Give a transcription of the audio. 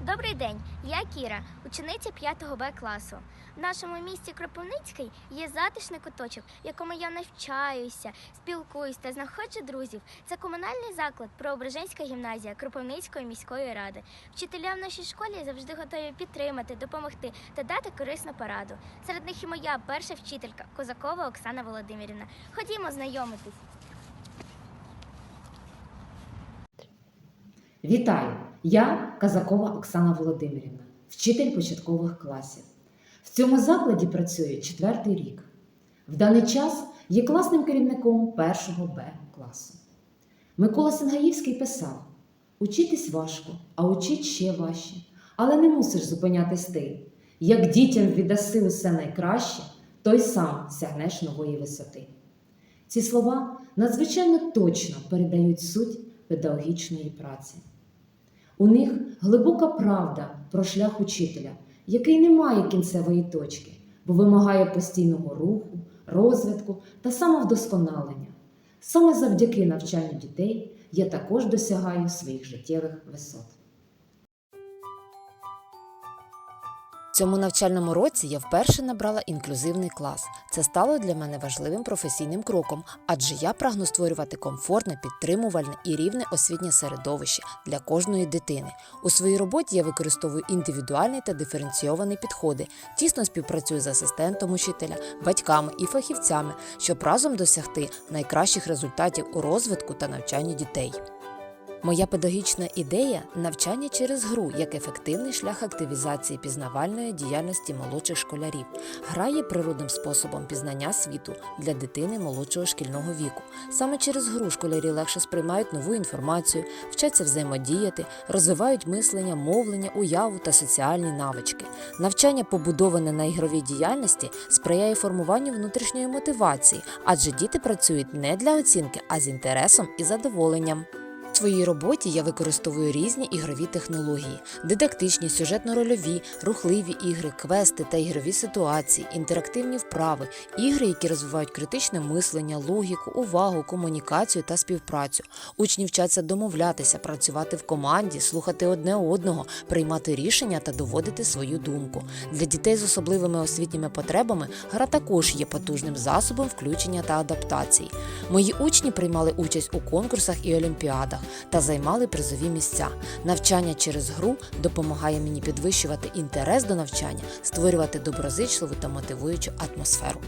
Добрий день, я Кіра, учениця 5 Б класу. В нашому місті Кропивницький є затишний куточок, в якому я навчаюся, спілкуюсь та знаходжу друзів. Це комунальний заклад Преображенська гімназія Кропивницької міської ради. Вчителя в нашій школі завжди готові підтримати, допомогти та дати корисну пораду. Серед них і моя перша вчителька Козакова Оксана Володимирівна. Ходімо знайомитись. Вітаю! Я Казакова Оксана Володимирівна, вчитель початкових класів. В цьому закладі працюю четвертий рік. В даний час є класним керівником першого Б класу. Микола Сенгаївський писав: Учитись важко, а учить ще важче, але не мусиш зупинятись ти. Як дітям віддаси усе найкраще, той сам сягнеш нової висоти. Ці слова надзвичайно точно передають суть педагогічної праці. У них глибока правда про шлях учителя, який не має кінцевої точки, бо вимагає постійного руху, розвитку та самовдосконалення. Саме завдяки навчанню дітей я також досягаю своїх життєвих висот. Цьому навчальному році я вперше набрала інклюзивний клас. Це стало для мене важливим професійним кроком, адже я прагну створювати комфортне, підтримувальне і рівне освітнє середовище для кожної дитини. У своїй роботі я використовую індивідуальні та диференційовані підходи, тісно співпрацюю з асистентом учителя, батьками і фахівцями, щоб разом досягти найкращих результатів у розвитку та навчанні дітей. Моя педагогічна ідея навчання через гру як ефективний шлях активізації пізнавальної діяльності молодших школярів. Гра є природним способом пізнання світу для дитини молодшого шкільного віку. Саме через гру школярі легше сприймають нову інформацію, вчаться взаємодіяти, розвивають мислення, мовлення, уяву та соціальні навички. Навчання, побудоване на ігровій діяльності, сприяє формуванню внутрішньої мотивації, адже діти працюють не для оцінки, а з інтересом і задоволенням. Своїй роботі я використовую різні ігрові технології: дидактичні, сюжетно-рольові, рухливі ігри, квести та ігрові ситуації, інтерактивні вправи, ігри, які розвивають критичне мислення, логіку, увагу, комунікацію та співпрацю. Учні вчаться домовлятися, працювати в команді, слухати одне одного, приймати рішення та доводити свою думку. Для дітей з особливими освітніми потребами гра також є потужним засобом включення та адаптації. Мої учні приймали участь у конкурсах і олімпіадах та займали призові місця. Навчання через гру допомагає мені підвищувати інтерес до навчання, створювати доброзичливу та мотивуючу атмосферу.